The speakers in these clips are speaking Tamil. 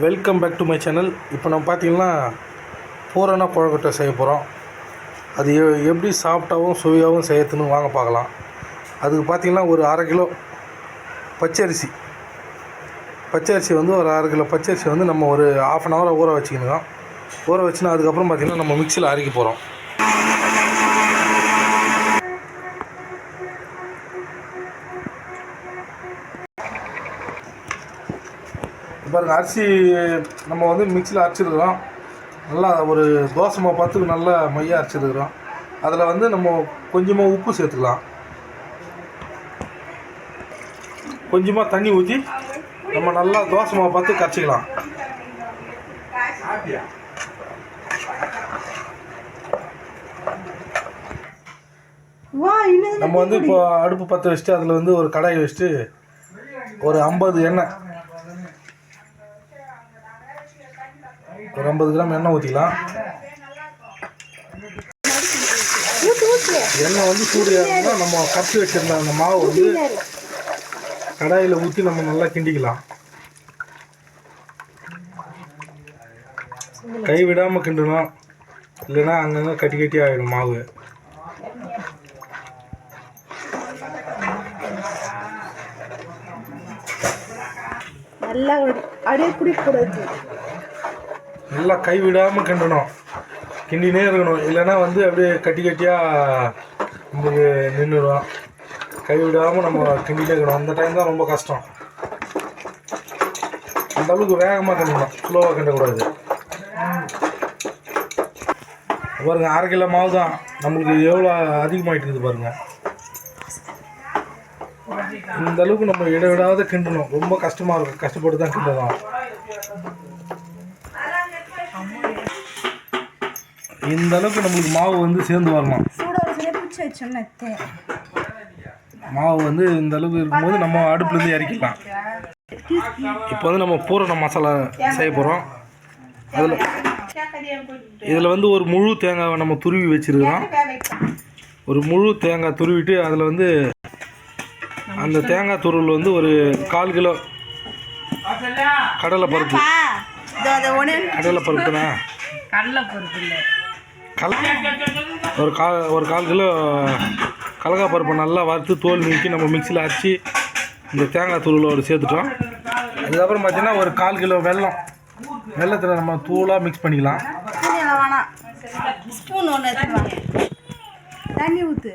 Welcome back to my channel இப்போ நம்ம பார்த்தீங்கன்னா பூரண கொழுக்கட்டை செய்ய போகிறோம் அது எ- எப்படி சாஃப்டாகவும் சுவையாகவும் செய்யறதுன்னு வாங்க பார்க்கலாம். அதுக்கு பார்த்தீங்கன்னா ஒரு அரை கிலோ பச்சரிசி. பச்சரிசி வந்து ஒரு அரை கிலோ பச்சரிசி வந்து நம்ம ஒரு ஆஃப் அன் ஹவர் ஊற வச்சுக்கணும் ஊற வச்சுன்னா அதுக்கப்புறம் பார்த்தீங்கன்னா நம்ம மிக்சியில் அரைக்க போகிறோம் பாருங்க அரிசி நம்ம வந்து மிக்சியில் அரைச்சிருக்கிறோம். நல்லா ஒரு தோசை மாவு பத்துக்கு நல்லா மையாக அரைச்சிருக்கிறோம். அதில் வந்து நம்ம கொஞ்சமாக உப்பு சேர்த்துக்கலாம். கொஞ்சமாக தண்ணி ஊற்றி நம்ம நல்லா தோசை மாவு பார்த்து கரைச்சிக்கலாம். நம்ம வந்து இப்போ அடுப்பு பற்ற வச்சுட்டு அதில் வந்து ஒரு கடாயை வச்சுட்டு ஒரு ஐம்பது எண்ணெய் ஒரு ஐம்பது கிராம் எண்ணெய் ஊற்றிக்கலாம் எண்ணெய் வந்து சூடு நம்ம கட்டி வச்சுருந்த அந்த மாவு வந்து கடாயில் ஊற்றி நம்ம நல்லா கிண்டிக்கலாம். கை விடாமல் கிண்டணும். இல்லைன்னா அங்கங்கே கட்டி கட்டி ஆகிடும் மாவு. நல்லா அப்படியே குடிக்கூடாது நல்லா கைவிடாமல் கிண்டணும் கிண்டினே இருக்கணும். இல்லைன்னா வந்து அப்படியே கட்டி கட்டியாக நம்மளுக்கு நின்றுடும் கைவிடாமல் நம்ம கிண்டிகிட்டே இருக்கணும். அந்த டைம் தான் ரொம்ப கஷ்டம். அந்த அளவுக்கு வேகமாக கிண்டணும் ஸ்லோவாக கிண்டக்கூடாது பாருங்க அரை கிலோ மாவு தான். நம்மளுக்கு எவ்வளோ அதிகமாகிட்டு இருக்குது பாருங்க. இந்த அளவுக்கு நம்ம இடைவிடாத கிண்டணும். ரொம்ப கஷ்டமாக இருக்கும் கஷ்டப்பட்டு தான் கிண்டணும். இந்த அளவுக்கு நம்மளுக்கு மாவு வந்து சேர்ந்து வச்சோன்னே மாவு வந்து இந்த அளவுக்கு இருக்கும்போது நம்ம அடுப்புலேருந்து இறக்கிக்கலாம் இப்போ வந்து நம்ம பூரண மசாலா செய்ய போகிறோம் அதில் இதில் வந்து ஒரு முழு தேங்காவை நம்ம துருவி வச்சுருக்கிறோம். ஒரு முழு தேங்காய் துருவிட்டு அதில் வந்து அந்த தேங்காய் துருவல் வந்து ஒரு கால் கிலோ கடலை பருப்பு. கடலை பருப்புனா கடலைப்பருப்பு இல்லை. கல ஒரு கால் ஒரு கால் கிலோ கடலக்கா பருப்பை நல்லா வறுத்து தோல் நீக்கி நம்ம மிக்சியில் அரைச்சி இந்த தேங்காய் தூளோடு சேர்த்துட்டோம். அதுக்கப்புறம் பார்த்தீங்கன்னா ஒரு கால் கிலோ வெல்லம். வெள்ளத்தில் நம்ம தூளாக மிக்ஸ் பண்ணிக்கலாம். ஸ்பூன் ஒன்று தண்ணி ஊற்று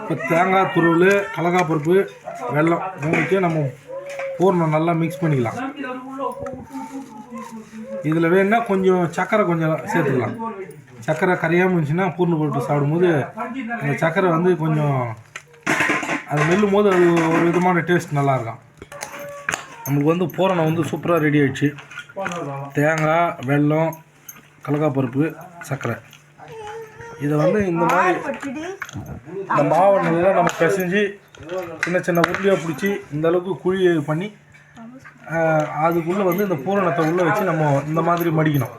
இப்போ தேங்காய் துருவல் கடலக்கா பருப்பு வெல்லம் மூணுத்தையும் நம்ம பூர்ணம் நல்லா மிக்ஸ் பண்ணிக்கலாம். இதில் வேணுன்னா கொஞ்சம் சக்கரை கொஞ்சம் சேர்த்துக்கலாம். சர்க்கரை கரையாமல் இருந்துச்சுன்னா பூர்ணு போட்டு சாப்பிடும்போது அந்த சர்க்கரை வந்து கொஞ்சம் அது மெல்லும் போது அது ஒரு விதமான டேஸ்ட் நல்லாயிருக்கும். நம்மளுக்கு வந்து பூரணம் வந்து சூப்பராக ரெடி ஆயிடுச்சு. தேங்காய் வெல்லம் கடலக்கா பருப்பு சர்க்கரை இதை வந்து இந்த மாதிரி இந்த மாவை நல்லா நம்ம பிசைஞ்சு சின்ன சின்ன உருளியாக பிடிச்சி இந்த அளவுக்கு குழி பண்ணி அதுக்குள்ளே வந்து இந்த பூரணத்தை உள்ளே வச்சு நம்ம இந்த மாதிரி மடிக்கணும்.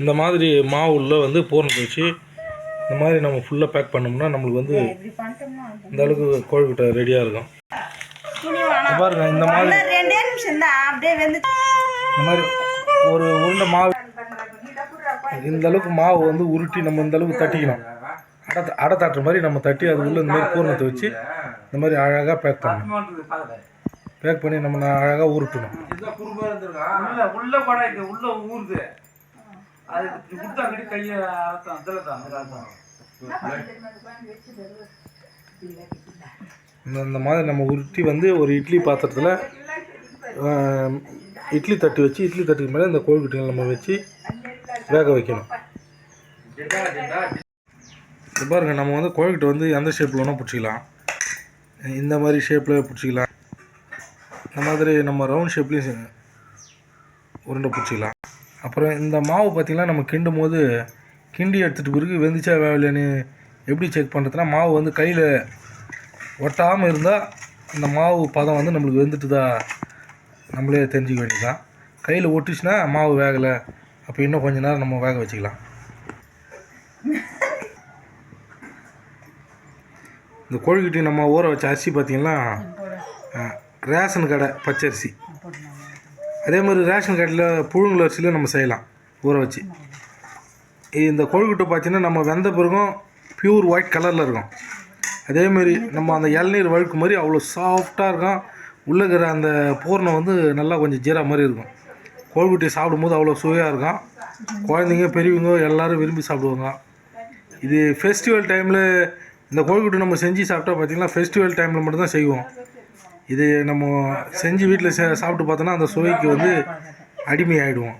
இந்த மாதிரி மாவு உள்ள வந்து பூரணத்தை வச்சு இந்த மாதிரி நம்ம ஃபுல்லாக பேக் பண்ணோம்னா நம்மளுக்கு வந்து இந்த அளவுக்கு கோழிக்கிட்ட ரெடியாக இருக்கும். பாருங்க இந்த மாதிரி இந்த மாதிரி ஒரு உருண்டை மாவு இந்த அளவுக்கு மாவு வந்து உருட்டி நம்ம இந்த அளவுக்கு தட்டிக்கணும். அடை அடை தட்டுற மாதிரி நம்ம தட்டி அது உள்ள இந்த மாதிரி பூரணத்தை வச்சு இந்த மாதிரி அழகாக பேக் பண்ணணும். பேக் பண்ணி நம்ம அழகாக உருட்டணும். உள்ள உள்ள உள்ள ஊறுது அது கையை அதில் தான் மாதிரி நம்ம உருட்டி வந்து ஒரு இட்லி பாத்திரத்தில் இட்லி தட்டு வச்சு இட்லி தட்டுக்கு மேலே இந்த கோழிக்குட்டிகளை நம்ம வச்சு வேக வைக்கணும். பாருங்கள் நம்ம வந்து கோழிக்கிட்ட வந்து எந்த ஷேப்பில் வேணால் பிடிச்சிக்கலாம். இந்த மாதிரி ஷேப்பில் பிடிச்சிக்கலாம். இந்த மாதிரி நம்ம ரவுண்ட் ஷேப்லேயும் உருண்டை பிடிச்சிக்கலாம். அப்புறம் இந்த மாவு பார்த்திங்கன்னா நம்ம கிண்டும் போது கிண்டி எடுத்துகிட்டு பிறகு வெந்துச்சா வேலையான்னு எப்படி செக் பண்ணுறதுனா மாவு வந்து கையில் ஒட்டாமல் இருந்தால் இந்த மாவு பதம் வந்து நம்மளுக்கு வெந்துட்டுதா நம்மளே தெரிஞ்சுக்க வேண்டியதுதான். கையில் ஒட்டுச்சுன்னா மாவு வேகலை. அப்போ இன்னும் கொஞ்ச நேரம் நம்ம வேக வச்சுக்கலாம். இந்த கோழிக்குட்டி நம்ம ஊற வச்ச அரிசி பார்த்திங்கன்னா ரேஷன் கடை பச்சரிசி. அதே மாதிரி ரேஷன் கடையில் புழுங்கல் அரிசியில் நம்ம செய்யலாம் ஊற வச்சு. இந்த கோழிக்குட்டை பார்த்தீங்கன்னா நம்ம வெந்த பிறகும் பியூர் ஒயிட் கலரில் இருக்கும். அதேமாரி நம்ம அந்த இளநீர் வழுக்கு மாதிரி அவ்வளோ சாஃப்டாக இருக்கும். உள்ளே இருக்கிற அந்த பூர்ணம் வந்து நல்லா கொஞ்சம் ஜீரா மாதிரி இருக்கும். கோழிக்குட்டி சாப்பிடும்போது அவ்வளோ சுவையாக இருக்கும். குழந்தைங்க பெரியவங்க எல்லோரும் விரும்பி சாப்பிடுவாங்க. இது ஃபெஸ்டிவல் டைமில் இந்த கோழிக்குட்டு நம்ம செஞ்சு சாப்பிட்டா பார்த்திங்கன்னா ஃபெஸ்டிவல் டைமில் மட்டும்தான் செய்வோம். இது நம்ம செஞ்சு வீட்டில் சே சாப்பிட்டு பார்த்தோன்னா அந்த சுவைக்கு வந்து அடிமை ஆகிடுவோம்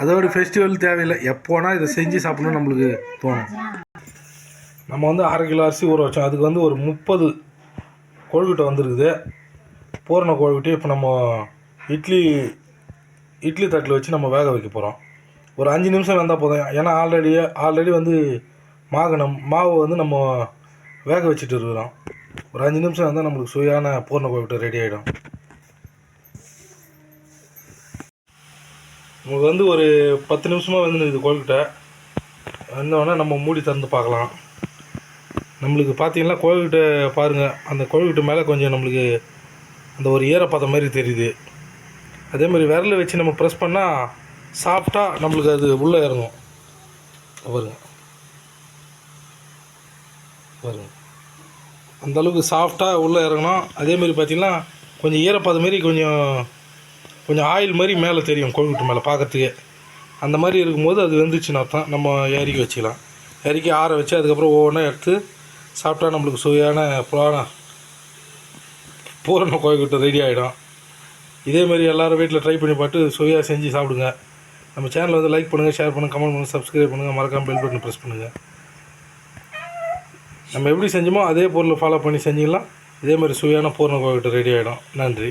அதோட ஃபெஸ்டிவல் தேவையில்லை. எப்போனா இதை செஞ்சு சாப்பிடணும்னு நம்மளுக்கு தோணும். நம்ம வந்து அரை கிலோ அரிசி ஊற வச்சோம். அதுக்கு வந்து ஒரு முப்பது கோழிக்கிட்ட வந்திருக்குது. பூரண கொழுக்கட்டை இப்போ நம்ம இட்லி இட்லி தட்டில் வச்சு நம்ம வேக வைக்க போகிறோம் ஒரு அஞ்சு நிமிஷம் வந்தால் போதும். ஏன்னா ஆல்ரெடி ஆல்ரெடி வந்து மாகனம் மாவு வந்து நம்ம வேக வச்சுட்டு இருக்கிறோம் ஒரு அஞ்சு நிமிஷம் வந்தால் நம்மளுக்கு சுவையான பூர்ண கோவிட்டு ரெடி ஆகிடும் உங்களுக்கு வந்து ஒரு பத்து நிமிஷமாக வந்து இது கொழுக்கட்டை வந்தோடனே நம்ம மூடி திறந்து பார்க்கலாம். நம்மளுக்கு பார்த்தீங்கன்னா கொழுக்கட்டை பாருங்கள் அந்த கொழுக்கட்டை மேலே கொஞ்சம் நம்மளுக்கு அந்த ஒரு ஈரப்பதம் மாதிரி தெரியுது. அதே மாதிரி விரலை வச்சு நம்ம ப்ரெஸ் பண்ணால் சாஃப்டாக நம்மளுக்கு அது உள்ளே இறங்கும். பாருங்கள் பாருங்க. அந்தளவுக்கு சாஃப்டாக உள்ளே இறங்கணும் அதேமாரி பார்த்திங்கன்னா கொஞ்சம் ஈரப்பதம் மாரி கொஞ்சம் கொஞ்சம் ஆயில் மாதிரி மேலே தெரியும் கொழுக்கட்டை மேலே பார்க்கறதுக்கே அந்த மாதிரி இருக்கும்போது அது வெந்துச்சுன்னா அர்த்தம் நம்ம இறக்கி வச்சுக்கலாம். இறக்கி ஆற வச்சு அதுக்கப்புறம் ஒவ்வொன்றா எடுத்து சாப்பிட்டா நம்மளுக்கு சுவையான புராண பூரண கொழுக்கட்டை ரெடி ஆகிடும் இதேமாரி எல்லோரும் வீட்டில் ட்ரை பண்ணி பார்த்து சுவையாக செஞ்சு சாப்பிடுங்க. நம்ம சேனலை வந்து லைக் பண்ணுங்கள் ஷேர் பண்ணுங்கள் கமெண்ட் பண்ணுங்கள் சப்ஸ்கிரைப் பண்ணுங்கள் மறக்காமல் பெல் பட்டன் ப்ரெஸ் பண்ணுங்கள் நம்ம எப்படி செஞ்சோமோ அதே பொருளை ஃபாலோ பண்ணி செஞ்சிக்கலாம். இதே மாதிரி சுவையான பூர்ண கொழுக்கட்டை ரெடி ஆகிடும் நன்றி.